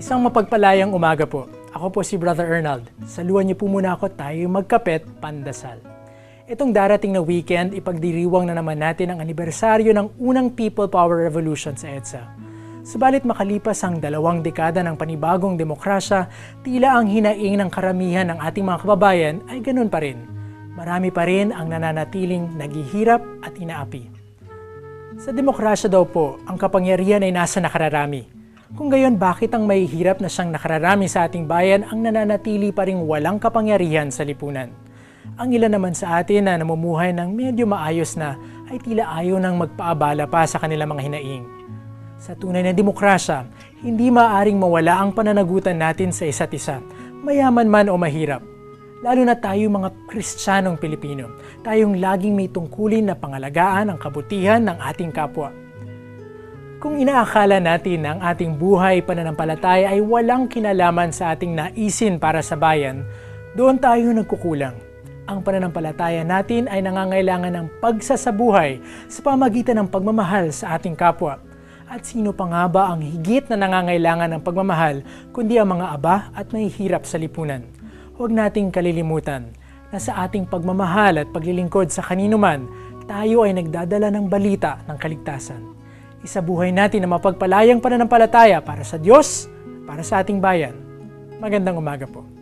Isang mapagpalayang umaga po. Ako po si Brother Ernald. Saluhan niyo po muna ako tayo magkapet pandasal. Itong darating na weekend, ipagdiriwang na naman natin ang anibersaryo ng unang People Power Revolution sa EDSA. Subalit makalipas ang dalawang dekada ng panibagong demokrasya, tila ang hinaing ng karamihan ng ating mga kababayan ay ganun pa rin. Marami pa rin ang nananatiling naghihirap at inaapi. Sa demokrasya daw po, ang kapangyarihan ay nasa nakararami. Kung gayon, bakit ang may hirap na siyang nakararami sa ating bayan ang nananatili pa ring walang kapangyarihan sa lipunan? Ang ilan naman sa atin na namumuhay ng medyo maayos na ay tila ayaw nang magpaabala pa sa kanilang mga hinaing. Sa tunay na demokrasya, hindi maaring mawala ang pananagutan natin sa isa't isa, mayaman man o mahirap. Lalo na tayo mga Kristiyanong Pilipino, tayong laging may tungkulin na pangalagaan ang kabutihan ng ating kapwa. Kung inaakala natin na ang ating buhay pananampalataya ay walang kinalaman sa ating naisin para sa bayan, doon tayo nagkukulang. Ang pananampalataya natin ay nangangailangan ng pagsasabuhay sa pamagitan ng pagmamahal sa ating kapwa. At sino pa nga ba ang higit na nangangailangan ng pagmamahal kundi ang mga aba at mahihirap sa lipunan? Huwag nating kalilimutan na sa ating pagmamahal at paglilingkod sa kanino man, tayo ay nagdadala ng balita ng kaligtasan. Isabuhay natin ang mapagpalayang pananampalataya para sa Diyos, para sa ating bayan. Magandang umaga po.